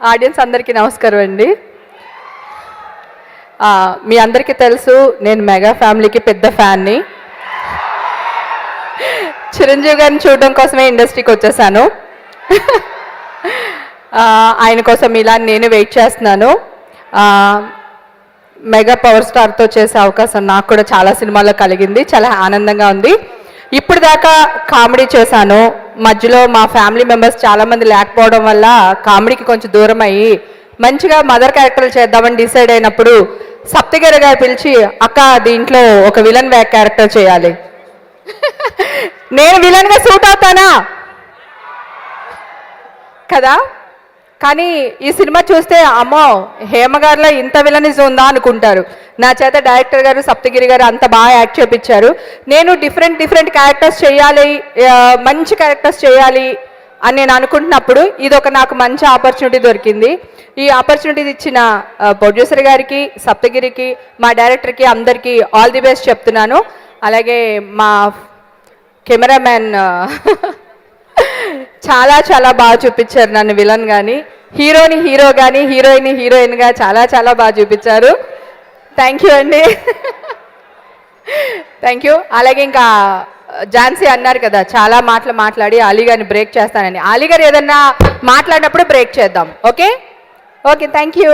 Audience అందరికీ నమస్కారం అండి. మీ అందరికీ తెలుసు నేను మెగా ఫ్యామిలీకి పెద్ద ఫ్యాన్ని. చిరంజీవి గారిని చూడడం కోసమే ఇండస్ట్రీకి వచ్చేసాను. ఆయన కోసం ఇలా నేను వెయిట్ చేస్తున్నాను. మెగా పవర్ స్టార్తో చేసే అవకాశం నాకు కూడా చాలా సినిమాల్లో కలిగింది చాలా ఆనందంగా ఉంది. ఇప్పుడు దాకా కామెడీ చేశాను మధ్యలో మా ఫ్యామిలీ మెంబర్స్ చాలా మంది లేకపోవడం వల్ల కామెడీకి కొంచెం దూరం అయ్యి మంచిగా మదర్ క్యారెక్టర్లు చేద్దామని డిసైడ్ అయినప్పుడు సప్తగిరి గారు పిలిచి అక్క దీంట్లో ఒక విలన్ బ్యాక్ క్యారెక్టర్ చేయాలి. నేను విలన్గా సూట్ అవుతానా? కదా? కానీ ఈ సినిమా చూస్తే అమ్మో హేమ గారిలో ఇంత విలనిజం ఉందా? అనుకుంటారు. నా చేత డైరెక్టర్ గారు సప్తగిరి గారు అంత బాగా యాక్ట్ చేపించారు నేను డిఫరెంట్ డిఫరెంట్ క్యారెక్టర్స్ చేయాలి మంచి క్యారెక్టర్స్ చేయాలి అని నేను అనుకుంటున్నప్పుడు ఇది ఒక నాకు మంచి ఆపర్చునిటీ దొరికింది. ఈ ఆపర్చునిటీ ఇచ్చిన ప్రొడ్యూసర్ గారికి సప్తగిరికి మా డైరెక్టర్కి అందరికీ ఆల్ ది బెస్ట్ చెప్తున్నాను. అలాగే మా కెమెరామ్యాన్ చాలా చాలా బాగా చూపించారు నన్ను విలన్ కానీ హీరోని హీరో కానీ హీరోయిన్ హీరోయిన్గా చాలా చాలా బాగా చూపించారు. థ్యాంక్ యూ అండి. థ్యాంక్ యూ అలాగే ఇంకా ఝాన్సీ అన్నారు కదా చాలా మాటలు మాట్లాడి అలీ గారిని బ్రేక్ చేస్తానని. అలీ గారు ఏదన్నా మాట్లాడినప్పుడు బ్రేక్ చేద్దాం. ఓకే? Okay thank you